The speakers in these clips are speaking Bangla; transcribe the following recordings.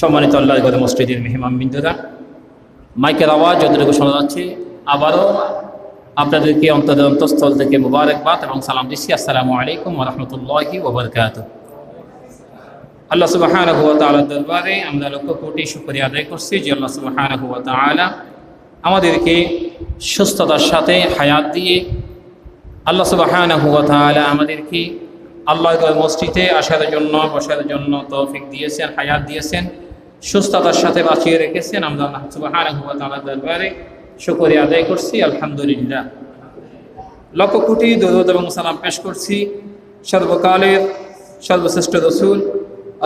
সম্মানিত আল্লাহ গত মসজিদের মেহমান বিন্দুরা, মাইকের আওয়াজ যতটুকু শোনা যাচ্ছে, আবারও আপনাদেরকে অন্তরের অন্তঃস্থল থেকে মুবারকবাদ এবং সালাম দিচ্ছি। আসসালামু আলাইকুম রহমতুল্লাহি ওবরকাত আল্লাহ সুবাহান হুয়া তালার দরবারে আমরা লক্ষ কোটি শুক্রিয়া আদায় করছি যে আল্লাহ সুবাহান হুয়া তালা আমাদেরকে সুস্থতার সাথে হায়াত দিয়ে আল্লাহ সুবাহান হুয়া তালা আমাদেরকে আল্লাহ মসজিদে আসার জন্য, বসার জন্য তৌফিক দিয়েছেন, হায়াত দিয়েছেন। সুস্থতার সাথে বাঁচিয়ে রেখেছেন। আমরা আল্লাহ তালার দরবারে শুক্রিয়া আদায় করছি, আলহামদুলিল্লাহ। লক্ষ কোটি দরুদ এবং সালাম পেশ করছি। সর্বকালের সর্বশ্রেষ্ঠ রসুল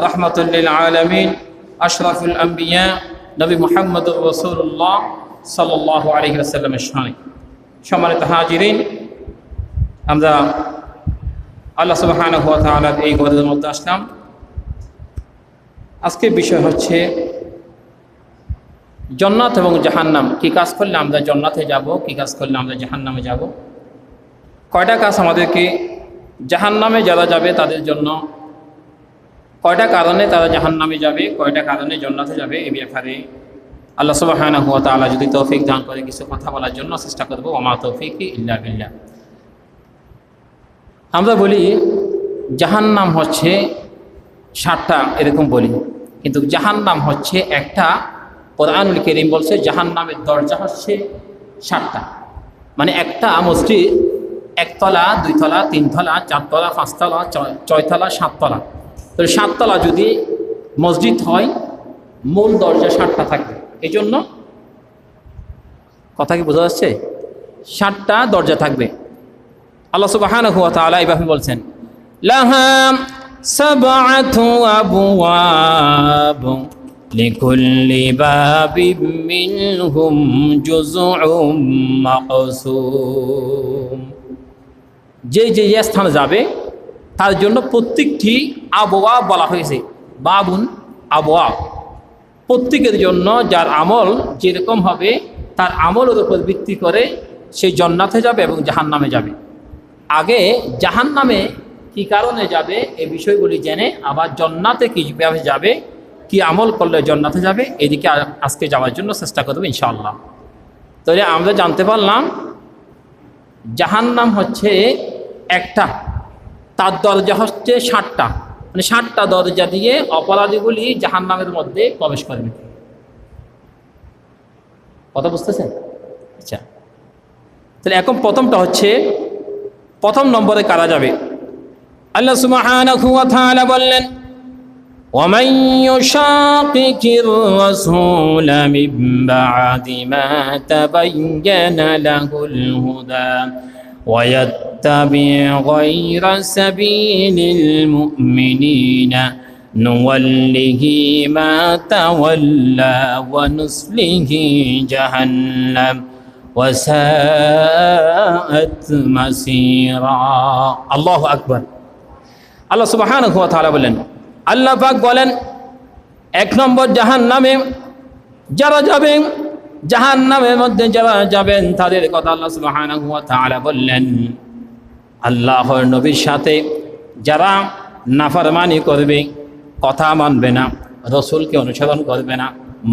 রহমতুল্লিল আলমিন, আশরাফুল আম্বিয়া, নবী মোহাম্মদ রসুল্লাহ সাল্লাহ আলহি আসাল্লামের সামনে। সম্মানিত হাজিরিন, আমরা আল্লাহ তালার এই গদের মধ্যে আসলাম। আজকের বিষয় হচ্ছে জন্নাত এবং জাহান্নাম। কী কাজ করলে আমরা জন্নাতে যাব, কী কাজ করলে আমরা জাহান্নামে যাব? কয়টা কাজ আমাদেরকে জাহান্নামে যারা যাবে তাদের জন্য? কয়টা কারণে তারা জাহান্নামে যাবে, কয়টা কারণে জন্নাতে যাবে এ ব্যাপারে আল্লাহ সুবাহানা হুয়া তালা যদি তৌফিক দান করে কিছু কথা বলার জন্য চেষ্টা করব আমা তৌফিক ইল্লা বিল্লাহ। আমরা বলি জাহান্নাম হচ্ছে ষাটটা এরকম বলি। কিন্তু জাহান্নাম হচ্ছে একটা, কোরআনুল করিম বলছে জাহান্নামের দরজা হচ্ছে সাতটা। মানে একটা মসজিদ, একতলা, দুইতলা, তিনতলা, চারতলা, পাঁচতলা ছয়তলা, সাততলা। তো সাততলা যদি মসজিদ হয়, মূল দরজা সাতটা থাকবে। এই জন্য কথা কি বোঝা যাচ্ছে? সাতটা দরজা থাকবে। আল্লাহ সুবহানাহু ওয়া তাআলা এইভাবে বলছেন, লাহা সাবআতু আবওয়াব লিকুল্লি বাবিম মিনহুম জুজউম মাকসুম যে যে যে স্থানে যাবে, তার জন্য প্রত্যেকটি আবওয়া বলা হয়েছে। বাবুন আবওয়া প্রত্যেকের জন্য যার আমল যেরকম হবে, তার আমলের উপর ভিত্তি করে সে জন্নাতে যাবে এবং জাহান্নামে যাবে। আগে জাহান নামে কী কারণে যাবে? এই বিষয়গুলি জেনে আবার জন্নাতে কীভাবে যাবে? কি আমল করলে জন্নাতে যাবে? এদিকে আজকে যাওয়ার জন্য চেষ্টা করব ইনশাআল্লাহ। তাহলে আমরা জানতে পারলাম জাহান নাম হচ্ছে একটা, তার দরজা হচ্ছে ষাটটা মানে ষাটটা দরজা দিয়ে অপরাধীগুলি জাহান নামের মধ্যে প্রবেশ করবে কথা বুঝতেছেন? আচ্ছা। তাহলে এখন প্রথমটা হচ্ছে, প্রথম নম্বরে কারা যাবে? আল্লাহ সুবহানাহু ওয়া তাআলা বললেন ومن يشاقق الرسول من بعد ما تبين له الهدى ويتبع غير سبيل المؤمنين نوله ما تولى ونصله جهنم وساءت مسيرا الله أكبر আল্লাহ সুবহানাহু ওয়া তাআলা বলেন, আল্লাহ পাক বলেন, এক নম্বর জাহান নামে যারা যাবেন জাহান নামের মধ্যে যারা যাবেন, তাদের কথা আল্লাহ সুবহানাহু ওয়া তাআলা বললেন। আল্লাহর নবীর সাথে যারা নাফরমানি করবে, কথা মানবে না, রসুলকে অনুসরণ করবে না,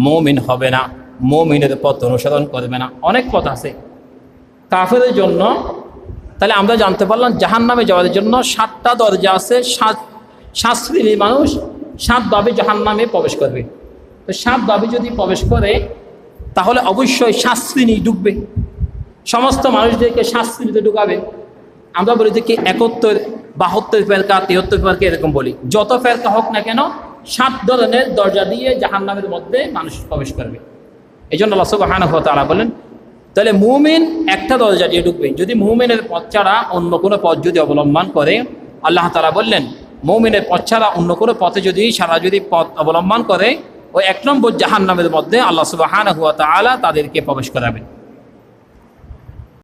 মৌমিন হবে না, মৌমিনের পথ অনুসরণ করবে না, অনেক পথ আছে। কাফেরের জন্য তাহলে আমরা জানতে পারলাম জাহান নামে যাওয়ার জন্য সাতটা দরজা আছে, সাত সাত শ্রেণির মানুষ সাতভাবে জাহান নামে প্রবেশ করবে। তো সাতভাবে যদি প্রবেশ করে, তাহলে অবশ্যই সাত শ্রেণি ডুববে সমস্ত মানুষদেরকে সাত শ্রেণীতে ঢুকাবে। আমরা বলি যে কি একত্তর, বাহাত্তর ফেরকা তিয়াত্তর ফেরকা এরকম বলি। যত ফেরকা হোক না কেন সাত ধরনের দরজা দিয়ে জাহান নামের মধ্যে মানুষ প্রবেশ করবে। এই জন্য সুবহানাহু ওয়া তাআলা বলেন তাহলে মুমিন একটা দরজা দিয়ে ঢুকবে। যদি মুমিনের পথ ছাড়া অন্য কোনো পথ যদি অবলম্বন করে, আল্লাহ তালা বললেন, মৌমিনের পথ ছাড়া অন্য কোনো পথে যদি সারা যদি পথ অবলম্বন করে, ও এক নম্বর জাহান্নামের মধ্যে আল্লাহ সুবাহান হুয়া তালা তাদেরকে প্রবেশ করাবেন।